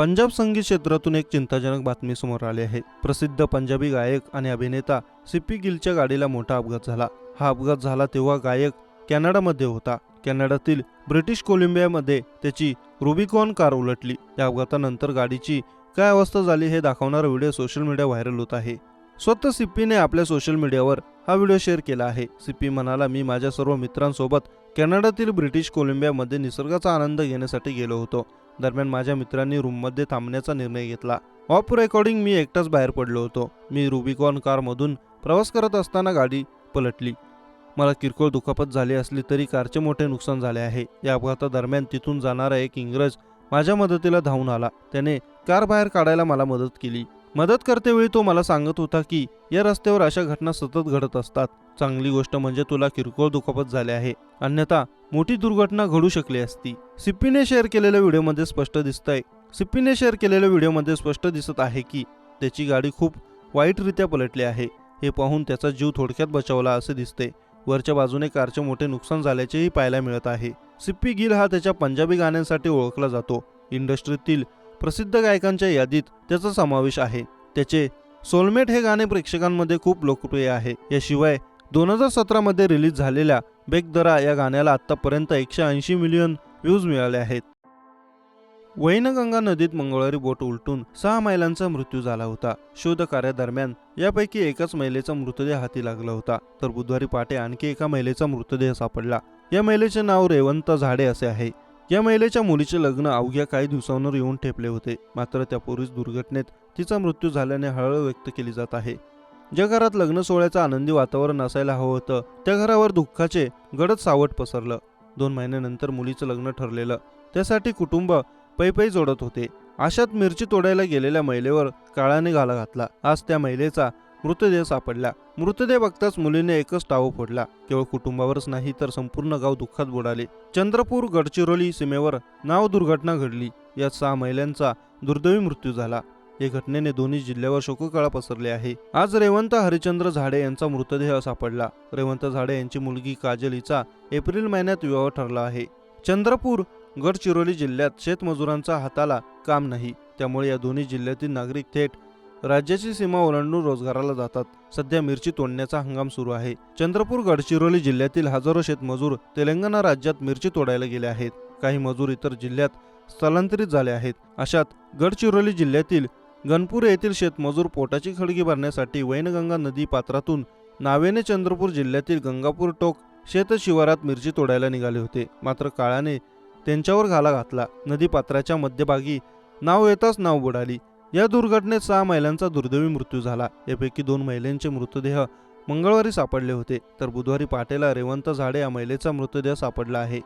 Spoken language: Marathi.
पंजाब संगीत क्षेत्रातून एक चिंताजनक बातमी समोर आली आहे. प्रसिद्ध पंजाबी गायक आणि अभिनेता सिप्पी गिलच्या गाडीला मोठा अपघात झाला. हा अपघात झाला तेव्हा गायक कॅनडामध्ये होता. कॅनडातील ब्रिटिश कोलंबियामध्ये त्याची रुबिकॉन कार उलटली. या अपघातानंतर गाडीची काय अवस्था झाली हे दाखवणारा व्हिडिओ सोशल मीडिया व्हायरल होत आहे. स्वतः सिप्पीने आपल्या सोशल मीडियावर हा व्हिडिओ शेअर केला आहे. सिप्पी म्हणाला मी माझ्या सर्व मित्रांसोबत कॅनडातील ब्रिटिश कोलंबियामध्ये निसर्गाचा आनंद घेण्यासाठी गेलो होतो. दरम्यान माझ्या मित्रांनी रूममध्ये थांबण्याचा निर्णय घेतला. ऑफ रेकॉर्डिंग मी एकटाच बाहेर पडलो होतो. मी रुबिकॉन कारमधून प्रवास करत असताना गाडी पलटली. मला किरकोळ दुखापत झाली असली तरी कारचे मोठे नुकसान झाले आहे. या अपघातादरम्यान तिथून जाणारा एक इंग्रज माझ्या मदतीला धावून आला. त्याने कार बाहेर काढायला मला मदत केली. मदत करतेवेळी तो मला सांगत होता की या रस्त्यावर अशा घटना सतत घडत असतात. चांगली गोष्ट म्हणजे तुला किरकोळ दुखापत झाले आहे. अन्यथा मोठी दुर्घटना घडू शकली असती. सिप्पीने शेअर केलेल्या व्हिडिओमध्ये स्पष्ट दिसतंय. सिप्पीने शेअर केलेल्या व्हिडिओमध्ये स्पष्ट दिसत आहे की त्याची गाडी खूप वाईटरित्या पलटली आहे. हे पाहून त्याचा जीव थोडक्यात बचावला असे दिसते. वरच्या बाजूने कारचे मोठे नुकसान झाल्याचेही पाहायला मिळत आहे. सिप्पी गिल हा त्याच्या पंजाबी गाण्यांसाठी ओळखला जातो. इंडस्ट्रीतील प्रसिद्ध गायकांच्या यादीत त्याचा समावेश आहे. त्याचे सोलमेट हे गाणे प्रेक्षकांमध्ये खूप लोकप्रिय आहे. याशिवाय दोन हजार सतरामध्ये रिलीज झालेल्या बेगदरा या गाण्याला आत्तापर्यंत एकशे ऐंशी मिलियन व्ह्यूज मिळाले आहेत. वैनगंगा नदीत मंगळवारी बोट उलटून सहा महिलांचा मृत्यू झाला होता. शोध कार्यादरम्यान यापैकी एकाच महिलेचा मृतदेह हाती लागला होता. तर बुधवारी पहाटे आणखी एका महिलेचा मृतदेह सापडला. या महिलेचे नाव रेवंत झाडे असे आहे. या महिलेच्या मुलीचे लग्न अवघ्या काही दिवसांवर येऊन ठेपले होते. मात्र त्यापूर्वीच दुर्घटनेत तिचा मृत्यू झाल्याने हळहळ व्यक्त केली जात आहे. ज्या घरात लग्न सोहळ्याचं आनंदी वातावरण असायला हवं होतं त्या घरावर दुःखाचे गडद सावट पसरलं. दोन महिन्यानंतर मुलीचं लग्न ठरलेलं. त्यासाठी कुटुंब पैपै जोडत होते. अशात मिरची तोडायला गेलेल्या महिलेवर काळाने घाला घातला. आज त्या महिलेचा मृतदेह सापडला. मृतदेह बघताच मुलीने एकच टाव फोडला. केवळ कुटुंबावरच नाही तर संपूर्ण गाव दुःखात बुडाले. चंद्रपूर गडचिरोली सीमेवर नाव दुर्घटना घडली. यात सहा महिलांचा दुर्दैवी मृत्यू झाला. या घटनेने दोन्ही जिल्ह्यावर शोककळा पसरली आहे. आज रेवंत हरिचंद्र झाडे यांचा मृतदेह सापडला. रेवंत झाडे यांची मुलगी काजल हिचा एप्रिल महिन्यात विवाह ठरला आहे. चंद्रपूर गडचिरोली जिल्ह्यात शेतमजुरांचा हाताला काम नाही. त्यामुळे या दोन्ही जिल्ह्यातील नागरिक थेट राज्याची सीमा ओलांडून रोजगाराला जातात. सध्या मिरची तोडण्याचा हंगाम सुरू आहे. चंद्रपूर गडचिरोली जिल्ह्यातील हजारो शेतमजूर तेलंगणा राज्यात मिरची तोडायला गेले आहेत. काही मजूर इतर जिल्ह्यात स्थलांतरित झाले आहेत. अशात गडचिरोली जिल्ह्यातील गणपूर येथील शेतमजूर पोटाची खडगी भरण्यासाठी वैनगंगा नदी पात्रातून नावेने चंद्रपूर जिल्ह्यातील गंगापूर टोक शेतशिवारात मिरची तोडायला निघाले होते. मात्र काळाने त्यांच्यावर घाला घातला. नदी पात्राच्या मध्यभागी नाव येताच नाव बुडाली. या दुर्घटनेत सहा महिलांचा दुर्दैवी मृत्यू झाला. यापैकी दोन महिलांचे मृतदेह मंगळवारी सापडले होते. तर बुधवारी पहाटेला रेवंत झाडे या महिलेचा मृतदेह सापडला आहे.